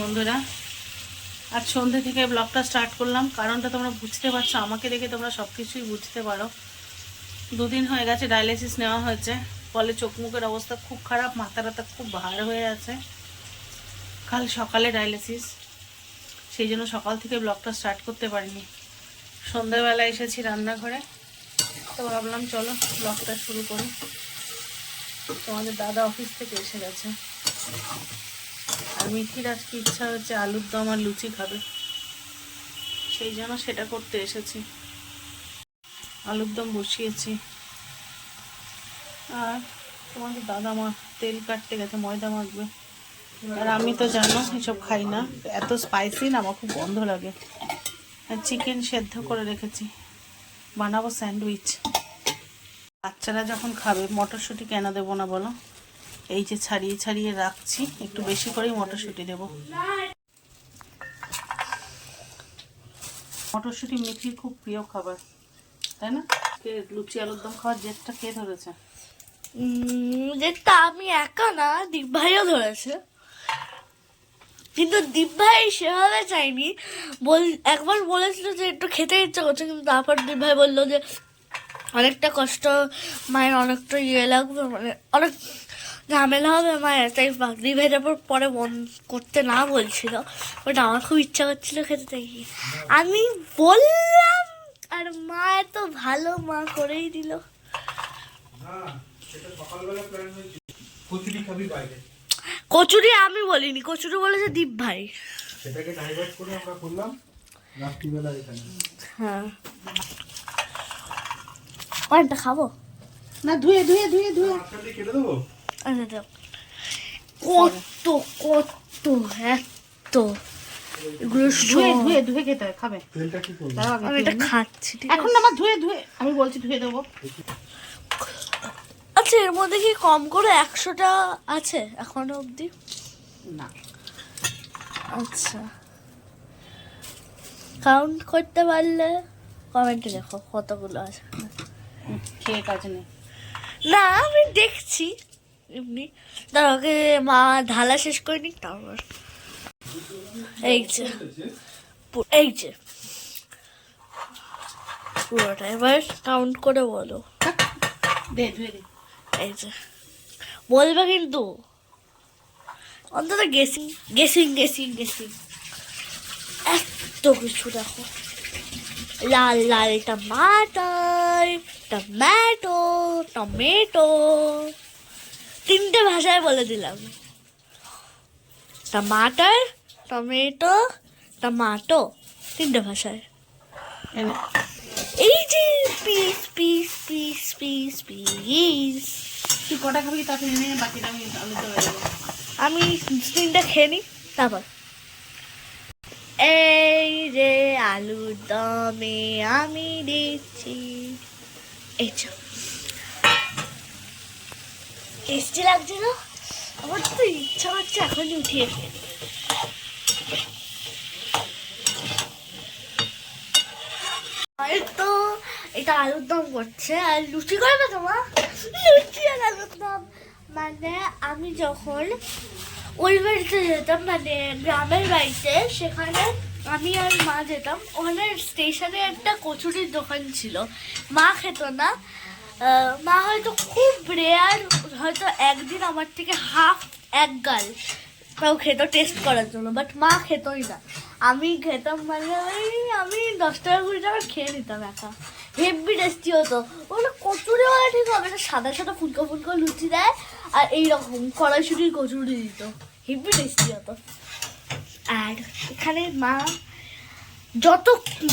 বন্ধুরা। আজ সন্ধ্যে থেকে ব্লগটা স্টার্ট করলাম। কারণটা তোমরা বুঝতে পারছ, আমাকে দেখে তোমরা সব কিছুই বুঝতে পারো। দুদিন হয়ে গেছে ডায়ালিসিস নেওয়া হয়েছে। ফলে চোখ মুখের অবস্থা খুব খারাপ, মাথা টাথা খুব ভার হয়ে আছে। কাল সকালে ডায়ালিসিস সেই জন্য সকাল থেকে ব্লগটা স্টার্ট করতে পারিনি। সন্ধ্যাবেলা এসেছি রান্নাঘরে। তো ভাবলাম, চলো ব্লগটা শুরু করি। তোমাদের দাদা অফিস থেকে এসে গেছে। আর মিঠির আজকে ইচ্ছা হচ্ছে আলুর দম আর লুচি খাবে। সেই জন্য সেটা করতে এসেছি। আলুর দম বসিয়েছি। আর তোমাদের দাদা মা তেল কাটতে গেছে, ময়দা মাখবে। আর আমি তো জানো, এসব খাই না। এত স্পাইসি না, আমার খুব গন্ধ লাগে। আর চিকেন সেদ্ধ করে রেখেছি। বানাবো স্যান্ডউইচ। বাচ্চারা যখন খাবে, মটরশুঁটি কেন দেবো না বলো? এই যে ছাড়িয়ে ছাড়িয়ে রাখছি, একটু বেশি করেই মটরশুঁটি দেবো। মটরশুঁটি মিঠির খুব প্রিয় খাবার, তাই না? লুচি আলুর দম খাওয়ার জেদটা কে ধরেছে? যেটা আমি একা না দীপ ভাইও ধরেছে। কিন্তু দীপ ভাই সেভাবে চাইনি। বল, একবার বলেছিল যে একটু খেতে ইচ্ছা করছে, কিন্তু তারপর দীপ ভাই বলল যে, অনেকটা কষ্ট, মায়ের অনেকটা ইয়ে লাগবে মানে অনেক ঝামেলা হবে মায়ের তাই বাগদি ভাই তারপর পরে মন করতে না বলছিল। বাট আমার খুব ইচ্ছা করছিল খেতে তাই আমি বললাম আর মা এত ভালো মা করেই দিল। কচুরি খাবি বাইরে? কচুরি আমি বলিনি কচুরি বলেছে দীপ ভাই। সেটাকে ডাইভার্ট করে আমরা করলাম রাত্রিবেলা এখানে। হ্যাঁ। কয়েকটা খাব। না ধুয়ে ধুয়ে ধুয়ে ধুয়ে। কেটে দেবো। কত কত এত এগুলো ধুয়ে ধুয়ে ধুয়ে খেতে হয় খাবে আমি এটা খাচ্ছি ঠিক এখন না আমার ধুয়ে ধুয়ে আমি বলছি ধুয়ে দেবো। আচ্ছা এর মধ্যে কি কম করে একশোটা আছে এখনও অবধি? না। আচ্ছা। কাউন্ট করতে পারলে কমেন্টে দেখো কতগুলো আছে। কাজ নেই না আমি দেখছি। এমনি। তারপরে মা ঢালা শেষ করে নি তারপর এই যে এই যে। পুরোটা এবার কাউন্ট করে বলো। এই যে। বলবে কিন্তু। অন্তত গেসিং গেসিং গেসিং গেসিং এত কিছু দেখো। লাল লাল টমাটার টমেটো টমেটো তিনটে ভাষায় বলে দিলাম। টমাটার টমেটো টমাটো তিনটে ভাষায়। এই যে piece piece piece piece piece তুই কটা খাবি তাকে এনে বাকিটা আমি আলু দেবো আমি তিনটা খেয়ে নিই তারপর। এই যে আলুর দমে আমি দিচ্ছি। এই যে টেস্টি লাগছে না? আমার তো ইচ্ছা হচ্ছে এখনই উঠিয়ে। আর তো, এটা আলুর দম করছে। আর লুচি করবে তোমার লুচি আর আলুর দম। মানে আমি যখন ওই বাড়িতে যেতাম মানে গ্রামের বাড়িতে, সেখানে আমি আর মা যেতাম। ওখানে স্টেশনে একটা কচুরির দোকান ছিল। মা খেত না। মা হয়তো খুব রেয়ার হয়তো একদিন আমার থেকে হাফ এক গাল। তাও খেত টেস্ট করার জন্য বাট মা খেতই না। আমি খেতাম মানে ওই আমি দশ টাকা, কুড়ি টাকা খেয়ে নিতাম একা। হেভি টেস্টি হতো। ওগুলো কচুরি হলে ঠিক হবে না, সাদা সাদা ফুলকো ফুলকো লুচি দেয়, আর এইরকম কড়াইশুটির কচুরি দিত। হেভি টেস্টি হতো। আর এখানে মা যত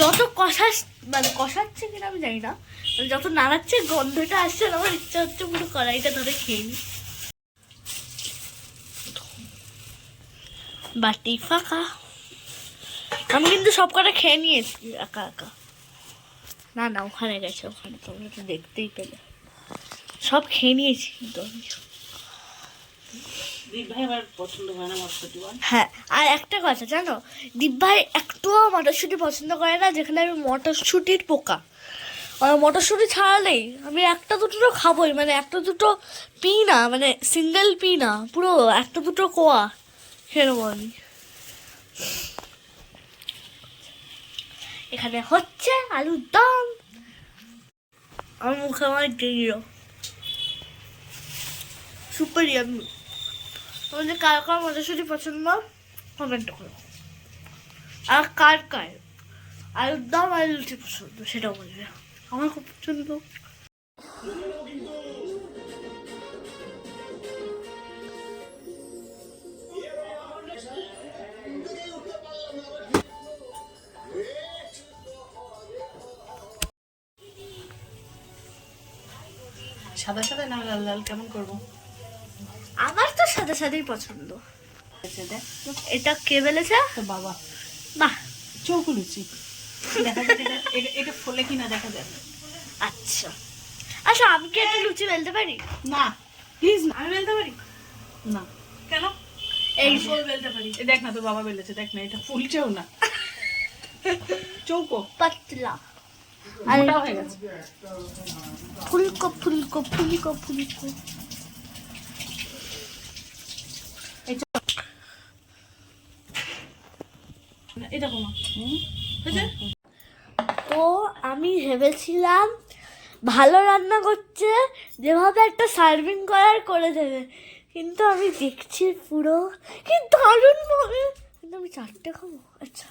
যত কষা মানে কষাচ্ছে কিনা আমি জানি না। মানে যত নাড়াচ্ছে, গন্ধটা আসছে আমার ইচ্ছা হচ্ছে পুরো কড়াইটা ধরে খেয়ে নি বাটি ফাঁকা। আমি কিন্তু সব কটা খেয়ে নিয়েছি, একা একা। না না, ওখানে গেছে, ওখানে। তোমরা তো দেখতেই পেলে। সব খেয়ে নিয়েছি কিন্তু আমি। হ্যাঁ আর একটা কথা জানো? দীপ ভাই একটুও মটরশুঁটি পছন্দ করে না যেখানে আমি মটরশুঁটির পোকা। আর মটরশুঁটি ছাড়ালেই আমি একটা দুটো খাবোই মানে একটা দুটো পি না মানে সিঙ্গেল পি না পুরো একটা দুটো কোয়া সেরকম আমি। এখানে হচ্ছে আলুর দম। আমার মুখে আমার সুপারি আমি। আমাদের কার কার মজাশুটি পছন্দ কমেন্ট করো। আর কার কার? আলুর দম লুচি পছন্দ, সেটাও বলবে। আমার খুব পছন্দ। সাদা সাদা না, লাল লাল, কেমন করব? সাদা সাদাই পছন্দ। এটা কে বেলেছে? তো বাবা। বাহ। চৌকো লুচি। দেখা যাক এটা এটা কিনা দেখা যাক। আচ্ছা। আচ্ছা আমি কি একটা লুচি বেলতে পারি? না। প্লিজ না। আমি বেলতে পারি? না। কেন? এই ফুল বেলতে পারি। দেখ না তোর বাবা বেলেছে দেখ না এটা ফুলছেও না। চৌকো। পাতলা। আর ফুলকো ফুলকো ফুলকো ফুলকো এই চৌ- এটা কমা তো আমি ভেবেছিলাম ভালো রান্না করছে যেভাবে একটা সার্ভিং করার করে দেবে। কিন্তু আমি দেখছি পুরো কি দারুণ ভাবে। কিন্তু আমি চারটে খাব? আচ্ছা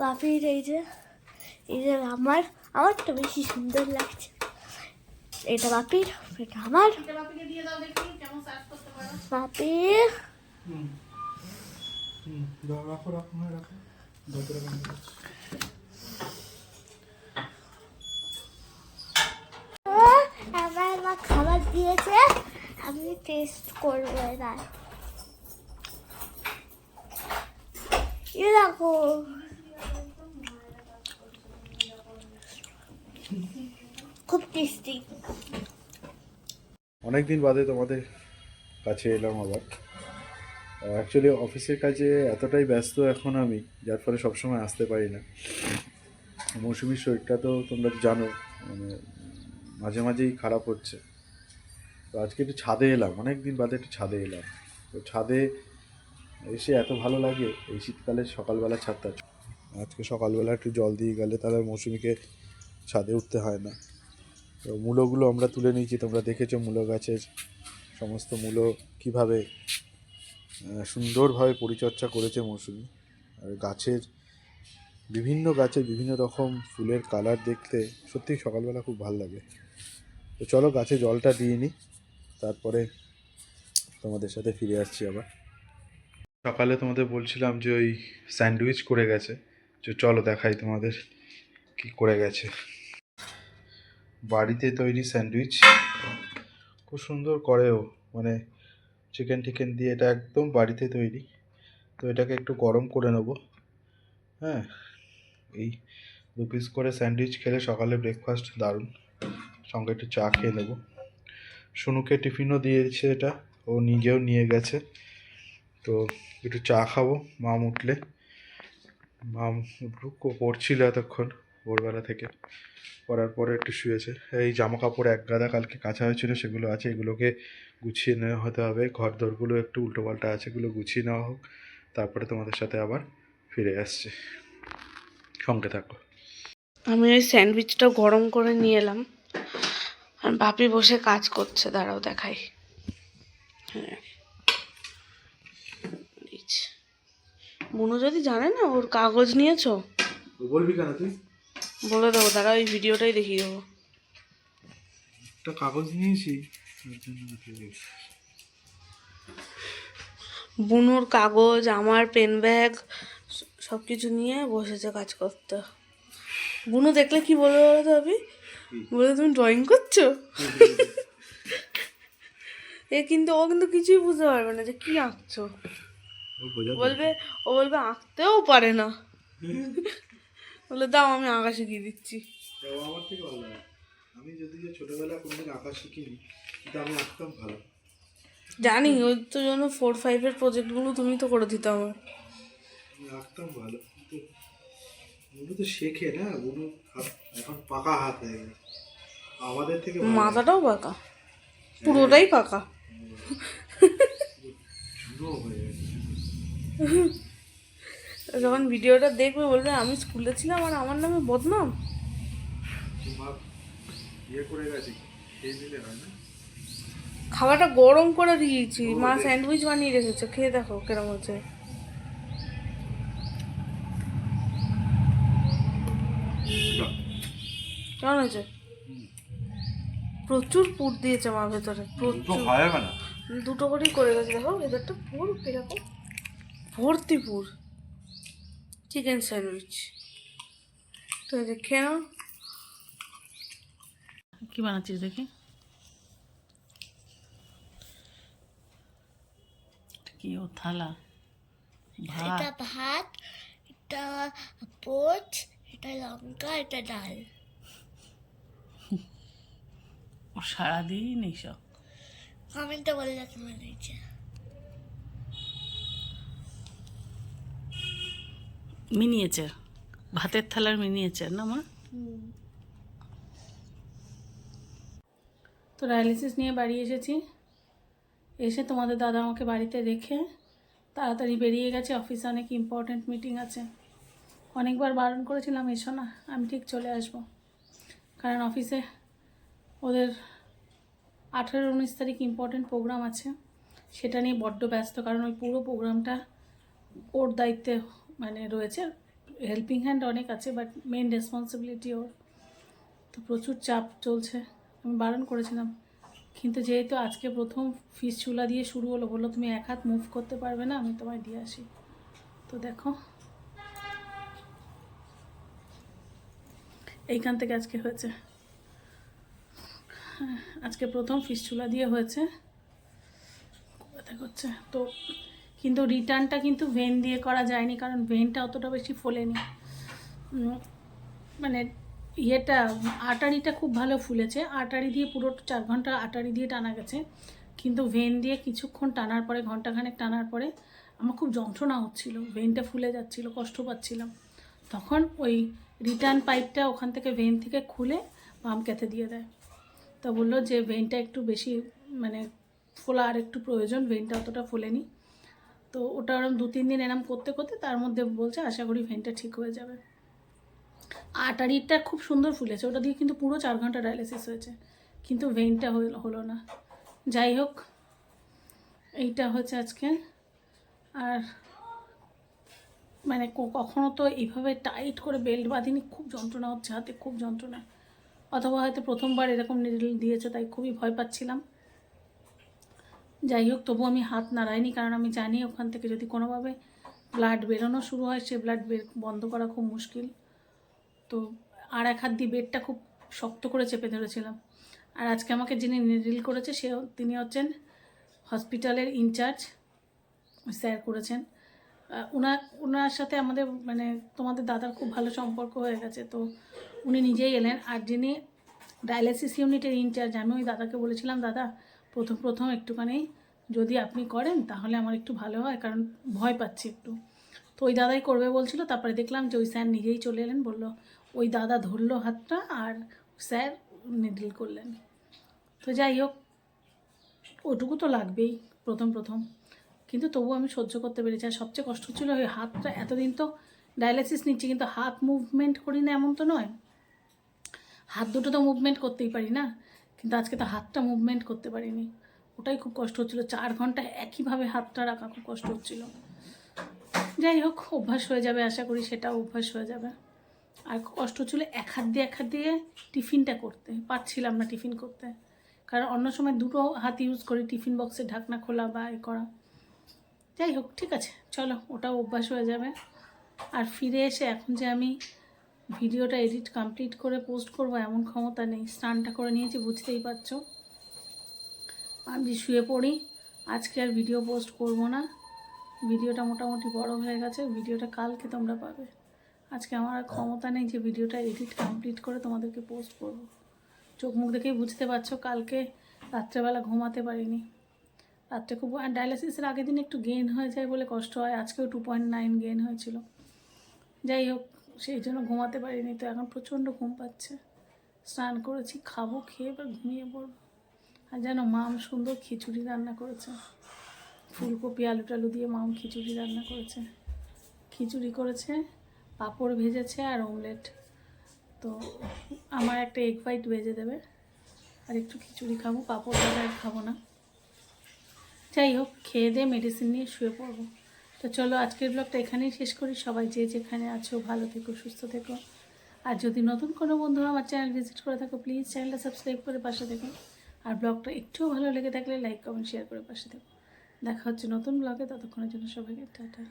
বাপির এই যে এই যে আমার আমার তো বেশি সুন্দর লাগছে। এটা বাপির এটা আমার। বাপির হুম হুম দাও, রাখো রাখো রাখো। আমার মা খাবার দিয়েছে, আমি টেস্ট করব এবার। এ দেখো। খুব টেস্টি অনেক দিন বাদে তোমাদের কাছে এলাম আবার। অ্যাকচুয়ালি অফিসের কাজে এতটাই ব্যস্ত এখন আমি, যার ফলে সবসময় আসতে পারি না। মৌসুমির শরীরটা তো তোমরা জানো মানে মাঝে মাঝেই খারাপ হচ্ছে। তো আজকে একটু ছাদে এলাম অনেক দিন বাদে একটু ছাদে এলাম। তো ছাদে এসে এত ভালো লাগে, এই শীতকালে সকালবেলা ছাদটা আজকে সকালবেলা একটু জল দিয়ে গেলে তাহলে মৌসুমিকে ছাদে উঠতে হয় না। তো মূলোগুলো আমরা তুলে নিয়েছি, তোমরা দেখেছ মূলো গাছের সমস্ত মূলো কীভাবে সুন্দরভাবে পরিচর্যা করেছে মৌসুমি। আর গাছের বিভিন্ন গাছের বিভিন্ন রকম ফুলের কালার দেখতে সত্যি সকালবেলা খুব ভালো লাগে। তো চলো গাছে জলটা দিয়ে নিই তারপরে তোমাদের সাথে ফিরে আসছি আবার। সকালে তোমাদের বলছিলাম যে ওই স্যান্ডউইচ করে গেছে, যে চলো দেখাই তোমাদের কি করে গেছে। বাড়িতে তৈরি স্যান্ডউইচ, খুব সুন্দর করেও মানে চিকেন টিকেন দিয়ে এটা একদম বাড়িতে তৈরি। তো এটাকে একটু গরম করে নেব। হ্যাঁ এই দু পিস করে স্যান্ডউইচ খেলে সকালে ব্রেকফাস্ট দারুণ। সঙ্গে একটু চা খেয়ে নেব। সুনুকে টিফিনও দিয়েছে এটা। ও নিজেও নিয়ে গেছে। তো একটু চা খাব, মাম উঠলে। মাম উঠুক, ও পড়ছিল এতক্ষণ। ভোরবেলা থেকে পরার পরে একটু শুয়েছে। এই জামা কাপড় এক গাদা কালকে কাঁচা হয়েছিল সেগুলো আছে এগুলোকে গুছিয়ে নেওয়া হতে হবে। ঘর দরগুলো একটু উল্টোপাল্টা আছে এগুলো গুছিয়ে নেওয়া হোক। তারপরে তোমাদের সাথে আবার ফিরে আসছে। সঙ্গে থাকো। আমি ওই স্যান্ডউইচটা গরম করে নিয়ে এলাম। আর বাপি বসে কাজ করছে দাঁড়াও দেখাই। হ্যাঁ। যে। যদি জানে না ওর কাগজ নিয়েছো? বলবি কেন তুই? বলে দেবো দাঁড়া ওই ভিডিওটাই দেখিয়ে দেবো। একটা কাগজ নিয়েছি। বুনুর কাগজ আমার পেন ব্যাগ সব কিছু নিয়ে বসেছে কাজ করতে। বুনু দেখলে কি বলবে বলো তো আপনি বলে তুমি ড্রয়িং করছ? এ কিন্তু ও কিন্তু কিছুই বুঝতে পারবে না যে কি আঁকছো। বলবে ও বলবে আঁকতেও পারে না। বলে দাও আমি আঁকা শিখিয়ে দিচ্ছি। আমার থেকে ভালো লাগে আমি যদি ছোটবেলা কোনোদিন আঁকা শিখিনি কিন্তু আমি আঁকতাম ভালো। জানি ওই তো জন্য ফোর ফাইভের প্রজেক্টগুলো তুমি তো করে দিতে আমার আমি আঁকতাম ভালো কিন্তু বুনু তো শেখে না বুনু এখন পাকা হাত হয়ে গেছে আমাদের থেকে মাথাটাও পাকা পুরোটাই পাকা। হয়ে গেছে। যখন ভিডিওটা দেখবে বলবে আমি স্কুলে ছিলাম আর আমার নামে বদনাম। খাবারটা গরম করে দিয়েছি মা স্যান্ডউইচ বানিয়ে রেখেছে খেয়ে দেখো কেরম হচ্ছে। কেমন হয়েছে? প্রচুর পুর দিয়েছে মা ভেতরে প্রচুর। দুটো করেই করে গেছে দেখো ভেতরটা পুর এরকম ভর্তি পুর। চিকেন স্যান্ডউইচ তো দেখে নাও। কি বানাচ্ছিস দেখি? কি ও থালা? ভাত। এটা ভাত এটা পোচ এটা লঙ্কা এটা ডাল। ও সারাদিন এইসব। কমেন্টে বলে যাচ্ছে বানিয়েছে মিনিয়েচার, ভাতের থালার মিনিয়েচার না মা? তো ডায়ালিসিস নিয়ে বাড়ি এসেছি। এসে তোমাদের দাদা আমাকে বাড়িতে রেখে তাড়াতাড়ি বেরিয়ে গেছে। অফিসে অনেক ইম্পর্ট্যান্ট মিটিং আছে। অনেকবার বারণ করেছিলাম, এসো না, আমি ঠিক চলে আসব। কারণ অফিসে ওদের আঠেরো উনিশ তারিখ ইম্পর্ট্যান্ট প্রোগ্রাম আছে। সেটা নিয়ে বড্ড ব্যস্ত, কারণ ওই পুরো প্রোগ্রামটা ওর দায়িত্বে মানে রয়েছে। হেল্পিং হ্যান্ড অনেক আছে বাট মেন রেসপন্সিবিলিটি ওর। তো প্রচুর চাপ চলছে। আমি বারণ করেছিলাম কিন্তু যেহেতু আজকে প্রথম ফিস চুলা দিয়ে শুরু হলো বলল তুমি এক হাত মুভ করতে পারবে না আমি তোমায় দিয়ে আসি। তো দেখো। এইখান থেকে আজকে হয়েছে। হ্যাঁ, আজকে প্রথম ফিস চুলা দিয়ে হয়েছে। করছে তো কিন্তু রিটার্নটা কিন্তু ভেন দিয়ে করা যায়নি, কারণ ভেনটা অতটা বেশি ফোলেনি। মানে ইয়েটা, আটারিটা খুব ভালো ফুলেছে। আটারি দিয়ে পুরো চার ঘণ্টা আটারি দিয়ে টানা গেছে। কিন্তু ভেন দিয়ে কিছুক্ষণ টানার পরে, ঘন্টাখানেক টানার পরে আমার খুব যন্ত্রণা হচ্ছিল। ভেনটা ফুলে যাচ্ছিল, কষ্ট পাচ্ছিলাম। তখন ওই রিটার্ন পাইপটা ওখান থেকে ভেন থেকে খুলে পাম্প ক্যাথে দিয়ে দেয়। তো বলল যে, ভেনটা একটু বেশি মানে ফোলা আর একটু প্রয়োজন, ভেনটা অতটা ফোলেনি। তো ওটা ওরম দু, তিন দিন এরম করতে করতে তার মধ্যে বলছে, আশা করি ভেনটা ঠিক হয়ে যাবে। আটারিটা খুব সুন্দর ফুলেছে ওটা দিয়ে কিন্তু পুরো চার ঘণ্টা ডায়ালিসিস হয়েছে। কিন্তু ভেইনটা হল- না। যাই হোক, এইটা হচ্ছে আজকে। আর মানে কখনো তো এইভাবে টাইট করে বেল্ট বাঁধিনি, খুব যন্ত্রণা হচ্ছে, হাতে খুব যন্ত্রণা। অথবা হয়তো প্রথমবার এরকম নিডল দিয়েছে, তাই খুবই ভয় পাচ্ছিলাম। যাই হোক, তবু আমি হাত নাড়াইনি, কারণ আমি জানি ওখান থেকে যদি কোনোভাবে ব্লাড বেরোনো শুরু হয়, সে ব্লাড বের বন্ধ করা খুব মুশকিল। তো আর এক হাত দিয়ে বেডটা খুব শক্ত করে চেপে ধরেছিলাম। আর আজকে আমাকে যিনি নিডিল করেছে, সে তিনি হচ্ছেন হসপিটালের ইনচার্জ, স্যার করেছেন। ওনার ওনার সাথে আমাদের মানে তোমাদের দাদার খুব ভালো সম্পর্ক হয়ে গেছে, তো উনি নিজেই এলেন। আর যিনি ডায়ালিসিস ইউনিটের ইনচার্জ, আমি ওই দাদাকে বলেছিলাম, দাদা প্রথম প্রথম একটুখানি যদি আপনি করেন তাহলে আমার একটু ভালো হয়, কারণ ভয় পাচ্ছি একটু। তো ওই দাদাই করবে বলছিল, তারপরে দেখলাম যে ওই স্যার নিজেই চলে এলেন, বলল ওই দাদা ধরলো হাতটা আর স্যার নিডল করলেন। তো যাই হোক, ওটুকু তো লাগবেই প্রথম প্রথম। কিন্তু তবু আমি সহ্য করতে পেরেছি, আর সবচেয়ে কষ্ট ছিল ওই হাতটা, এতদিন তো ডায়ালিসিস নিচ্ছি, কিন্তু হাত মুভমেন্ট করি না এমন তো নয়। হাত দুটো তো মুভমেন্ট করতেই পারি না। কিন্তু আজকে তো হাতটা মুভমেন্ট করতে পারিনি। ওটাই খুব কষ্ট হচ্ছিল। চার ঘণ্টা একইভাবে হাতটা রাখা খুব কষ্ট হচ্ছিল। যাই হোক, অভ্যাস হয়ে যাবে আশা করি, সেটাও অভ্যাস হয়ে যাবে। আর কষ্ট ছিল এক হাত দিয়ে, এক হাত দিয়ে টিফিনটা করতে। পারছিলাম না টিফিন করতে। কারণ অন্য সময় দুটো হাত ইউজ করি, টিফিন বক্সের ঢাকনা খোলা বা এ করা। যাই হোক, ঠিক আছে। চলো, ওটাও অভ্যাস হয়ে যাবে। আর ফিরে এসে এখন যে আমি ভিডিওটা এডিট কমপ্লিট করে পোস্ট করব, এমন ক্ষমতা নেই। স্নানটা করে নিয়েছি, বুঝতেই পারছ। আমি শুয়ে পড়ি। আজকে আর ভিডিও পোস্ট করব না। ভিডিওটা মোটামুটি বড় হয়ে গেছে। ভিডিওটা কালকে তোমরা পাবে। আজকে আমার আর ক্ষমতা নেই যে ভিডিওটা এডিট কমপ্লিট করে তোমাদেরকে পোস্ট করব। চোখ মুখ দেখেই বুঝতে পারছ, কালকে রাত্রেবেলা ঘুমাতে পারিনি। রাত্রে খুব আর ডায়ালিসিসের আগের দিন একটু গেইন হয়ে যায় বলে কষ্ট হয়। আজকেও টু পয়েন্ট নাইন গেইন হয়েছিল। যাই হোক সেই জন্য ঘুমাতে পারিনি তো এখন প্রচণ্ড ঘুম পাচ্ছে। স্নান করেছি, খাব, খেয়ে এবার ঘুমিয়ে পড়ব। আর যেন মাম সুন্দর খিচুড়ি রান্না করেছে। ফুলকপি আলু টালু দিয়ে মাম খিচুড়ি রান্না করেছে। খিচুড়ি করেছে, পাঁপড় ভেজেছে আর অমলেট তো আমার একটা এগ হোয়াইট ভেজে দেবে। আর একটু খিচুড়ি খাব, পাঁপড় ভাজা খাব না। যাই হোক, খেয়ে দিয়ে মেডিসিন নিয়ে শুয়ে পড়ব। তো চলো আজকের ব্লগটা এখানেই শেষ করি। সবাই যে যেখানে আছো, ভালো থেকো, সুস্থ থেকো। আর যদি নতুন কোনো বন্ধু আমার চ্যানেল ভিজিট করে থাকো প্লিজ চ্যানেলটা সাবস্ক্রাইব করে পাশে দেখো আর ব্লগটা একটুও ভালো লেগে থাকলে লাইক কমেন্ট শেয়ার করে পাশে দেখো দেখা হচ্ছে নতুন ব্লগে ততক্ষণের জন্য সবাইকে টাটা।